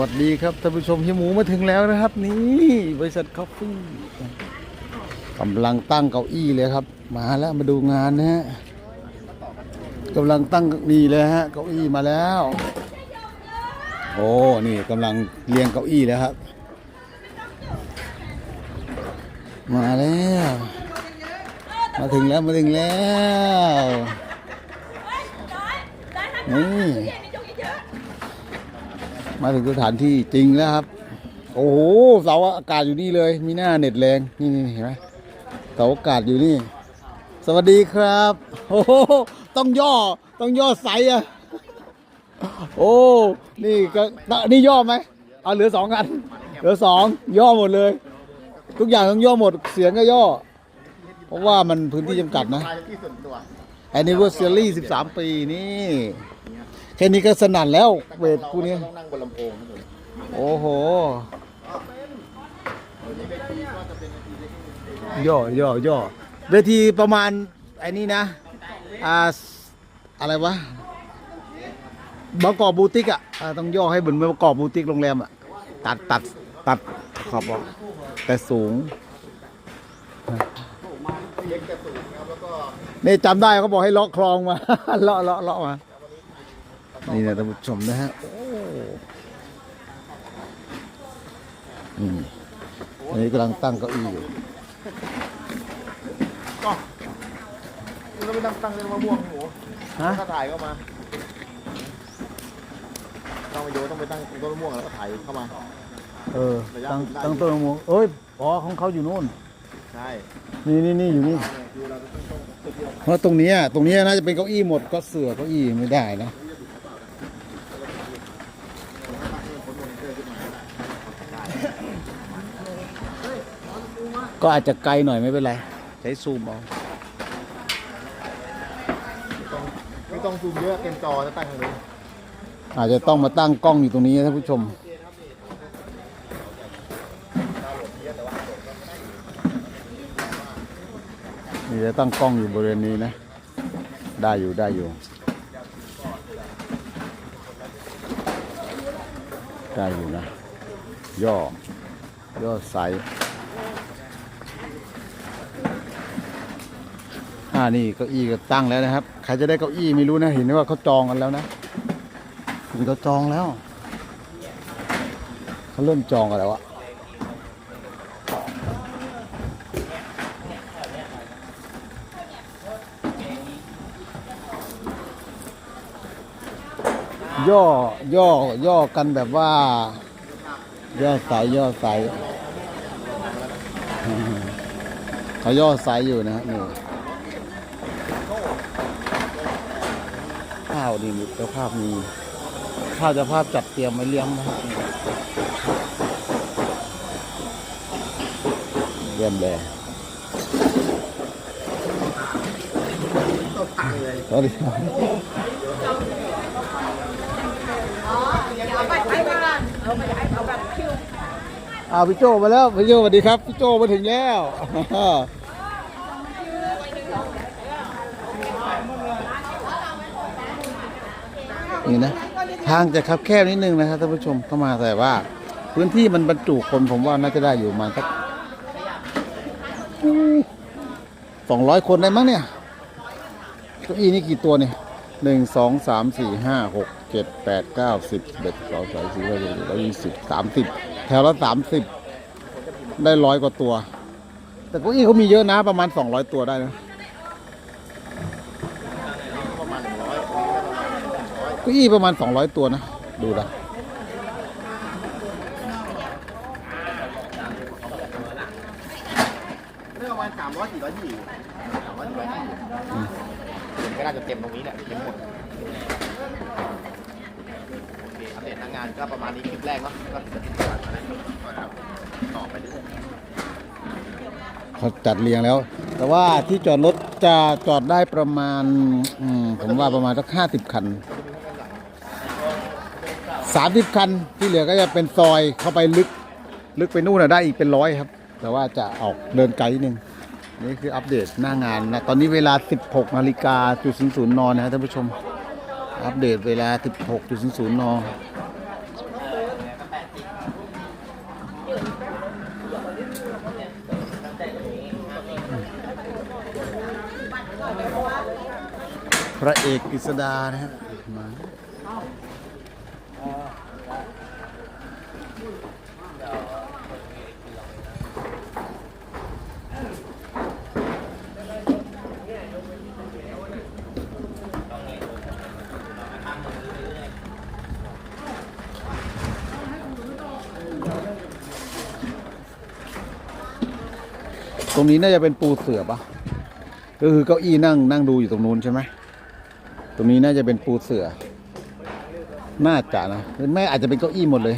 วัสดีครับท่านผู้ชมที่หมูมาถึงแล้วนะครับ นี่บริษัทคอฟฟี่กำลังตั้งเก้าอี้เลยครับ มาแล้วมาดูงานนะฮะกำลังตั้งนี่เลยฮะเก้าอี้มาแล้ว โอ้นี่กำลังเรียงเก้าอี้แล้วครับ มาแล้วมาถึงแล้วมาถึงแล้วนี่ มาถึงสถานที่จริงแล้วครับ โอ้โหเสาอากาศอยู่นี่เลย มีหน้าเน็ตแรงนี่นี่เห็นไหมเสาอากาศอยู่นี่ สวัสดีครับ โอ้โหต้องย่อต้องย่อไซส์อะโอ้นี่ก็นี่ย่อไหมเอาเหลือสองกันเหลือสองย่อหมดเลย ทุกอย่างต้องย่อหมดเสียงก็ย่อ เพราะว่ามันพื้นที่จำกัดนะรายที่ส่วนตัว anniversary 13 ปีนี่ แค่นี้ก็สนั่นแล้วเวทคู่นี้ ต้องนั่งบนลำโพงนะโอ้โห ย่อย่อย่อเวทีประมาณไอ้นี่นะ อ่า อะไรวะบางกอกบูติกอะอ่าต้องย่อให้เหมือนบางกอกบูติกโรงแรมอะ ตัดตัดตัดขอบออกแต่สูง เล็กแต่สูงครับแล้วก็นี่จำได้เขาบอกให้เลาะคลองมา เลาะเลาะเลาะมา นี่นะท่านผู้ชมนะฮะโอ้นี่อันนี้กำลังตั้งเก้าอี้อยู่ก็เราไม่ตั้งตั้งเรื่องมะม่วงหมูฮะถ้าถ่ายเข้ามาต้องไปโยต้องไปตั้งต้นมะม่วงแล้วก็ถ่ายเข้ามา เออ ตั้งตั้งต้นมะม่วงเอ้ยอ๋อของเขาอยู่นู่น ใช่ นี่นี่นี่อยู่นี่คือเราจะต้องต้องจุดเดียวเพราะตรงเนี้ยตรงเนี้ยน่าจะเป็นเก้าอี้หมดก็เสือเก้าอี้ไม่ได้นะ ก็อาจจะไกลหน่อยไม่เป็นไร ใช้ซูมเอาไม่ต้องซูมเยอะเต็มจอจะตั้งตรงนี้อาจจะต้องมาตั้งกล้องอยู่ตรงนี้นะท่านผู้ชม นี่จะตั้งกล้องอยู่บริเวณนี้นะ ได้อยู่ได้อยู่ ได้อยู่นะ ย่อ ย่อไซส์ อ่านี่เก้าอี้ก็ตั้งแล้วนะครับ ใครจะได้เก้าอี้ไม่รู้นะเห็นว่าเขาจองกันแล้วนะมีเขาจองแล้วเขาเริ่มจองกันแล้วอะย่อย่อย่อกันแบบว่า ย่อสายย่อสายอืมเขาย่อสายอยู่นะฮะนี่ข้าว นี่มีเจ้าภาพมีข้าวเจะภาพจัดเตรียมไว้เลี้ยงนะครับเยี่ยมเลยสวัสดีครับอ้าพี่โจมาแล้วพี่โจสวัสดีครับพี่โจมาถึงแล้ว นี่นะทางจะคับแคบนิดนึงนะครับท่านผู้ชมเข้ามาแต่ว่า พื้นที่มันบรรจุคนผมว่าน่าจะได้อยู่มาสักสองร้อยคนได้มั้งเนี่ยเก้าอี้นี่กี่ตัวเนี่ยหนึ่งสองสามสี่ห้าหกเจ็ดแปดเก้าสิบสิบเอ็ดสองสามสี่ห้าหกเจ็ดแปดเก้ายี่สิบสามสิบแถวละสามสิบได้ร้อยกว่าตัว แต่เก้าอี้เขามีเยอะนะประมาณสองร้อยตัวได้นะมาณหนึ่งร้อย เก้าอี้ประมาณ 200 ตัวนะ ดูนะเรื่องประมาณสามร้อยสี่ร้อยยี่สามร้อยสี่ร้อยยี่ก็น่าจะเต็มตรงนี้แหละเต็มหมดโอเคอัปเดตหน้างานก็ประมาณนี้คลิปแรกเนาะก็จะติดต่อมาได้ต่อไปเรื่อยเขาจัดเรียงแล้ว แต่ว่าที่จอดรถจะจอดได้ประมาณมผมว่าประมาณสักห้าสิบคัน 30 คันที่เหลือก็จะเป็นซอยเข้าไปลึกลึกไปนู่นนะได้อีกเป็นร้อยครับ แต่ว่าจะออกเดินไกลนึง นี่คืออัปเดตหน้างานนะตอนนี้เวลา 16นาฬิกาจุดศูนย์ศูนย์นอนนะครับท่านผู้ชม อัปเดตเวลา 16จุดศูนย์ศูนย์นอนพระเอกกฤษดานะครับ รงนี้น่าจะเป็นปูเสือปะก็คือเก้าอี้นั่งนั่งดูอยู่ตรงนู้นใช่ไหมตรงนี้น่าจะเป็นปูเสือน่าจะนะแม่อาจจะเป็นเก้าอี้หมดเลย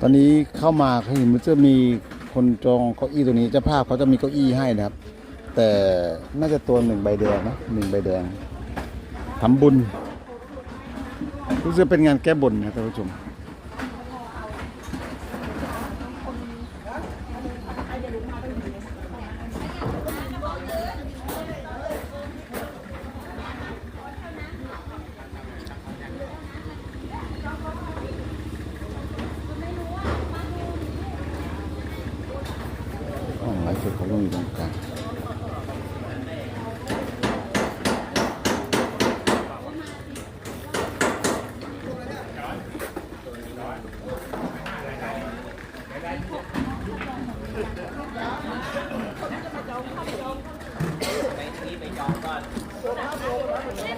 ตอนนี้เข้ามาเห็นมันจะมีคนจองเก้าอี้ตัวนี้เจ้าภาพเขาจะมีเก้าอี้ให้นะครับ แต่น่าจะตัวหนึ่งใบแดงนะหนึ่งใบแดงทำบุญรู้สึกเป็นงานแก้บนนะท่านผู้ชมห้องไลฟ์สดเขาต้องอยู่ตรงกลาง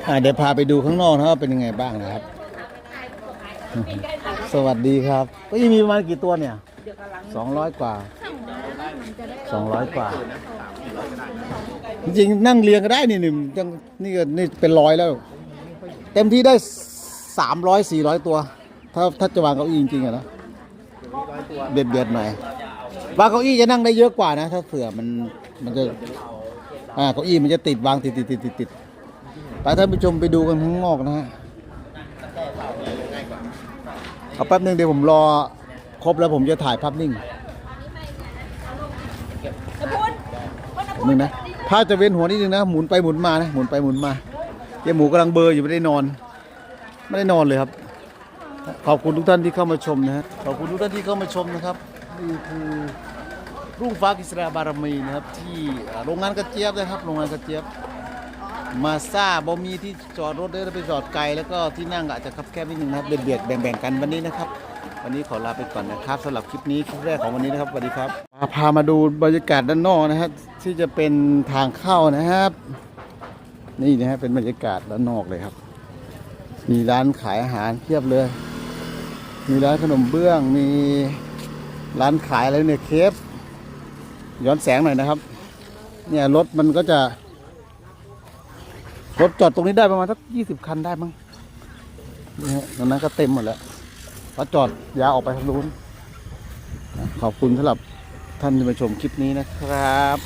อะเดี๋ยวพาไปดูข้างนอกนะว่าเป็นยังไงบ้างนะครับ สวัสดีครับก็ยังมีประมาณกี่ตัวเนี่ยสองร้อยกว่าสองร้อยกว่า จริงๆนั่งเรียงก็ได้นี่นี่ยังนี่ก็นี่เป็นร้อยแล้ว เต็มที่ได้สามร้อยสี่ร้อยตัว ถ้าถ้าจะวางเก้าอี้จริงๆอะนะเบียดเบียดหน่อยวางเก้าอี้จะนั่งได้เยอะกว่านะ ถ้าเสือมันมันจะอ่าเก้าอี้มันจะติดวางติดติดติดติดติด ไปท่านผู้ชมไปดูกันข้างนอกนะฮะเอาแป๊บนึงเดี๋ยวผมรอครบแล้วผมจะถ่ายภาพนิ่งนึงนะถ้าจะเว้นหัวนิดนึงนะ หมุนไปหมุนมานะ หมุนไปหมุนมาเจ๊หมูกำลังเบลอร์อยู่ไม่ได้นอน ไม่ได้นอนเลยครับ ขอบคุณทุกท่านที่เข้ามาชมนะฮะขอบคุณทุกท่านที่เข้ามาชมนะครับนี่คือรุ่งฟ้ากิษราบารมีนะครับ ที่อ่าโรงงานกระเจี๊ยบนะครับ โรงงานกระเจี๊ยบ มาซาบ่มีที่จอดรถได้ไปจอดไกล แล้วก็ที่นั่งอาจจะคับแคบนิดนึงนะครับเบียดเบียดแบ่งๆกันวันนี้นะครับ วันนี้ขอลาไปก่อนนะครับสำหรับคลิปนี้คลิปแรกของวันนี้นะครับสวัสดีครับพาพามาดูบรรยากาศด้านนอกนะครับที่จะเป็นทางเข้านะครับ นี่นะฮะเป็นบรรยากาศด้านนอกเลยครับ มีร้านขายอาหารเพียบเลย มีร้านขนมเบื้องมีร้านขายอะไรเนี่ยเคฟย้อนแสงหน่อยนะครับ เนี่ยรถมันก็จะ รถจอดตรงนี้ได้ประมาณสักยี่สิบคันได้มั้งนี่ฮะตรงนั้นก็เต็มหมดแล้วพอจอดยาออกไปทางนู้นขอบคุณสำหรับท่านที่มาชมคลิปนี้นะครับ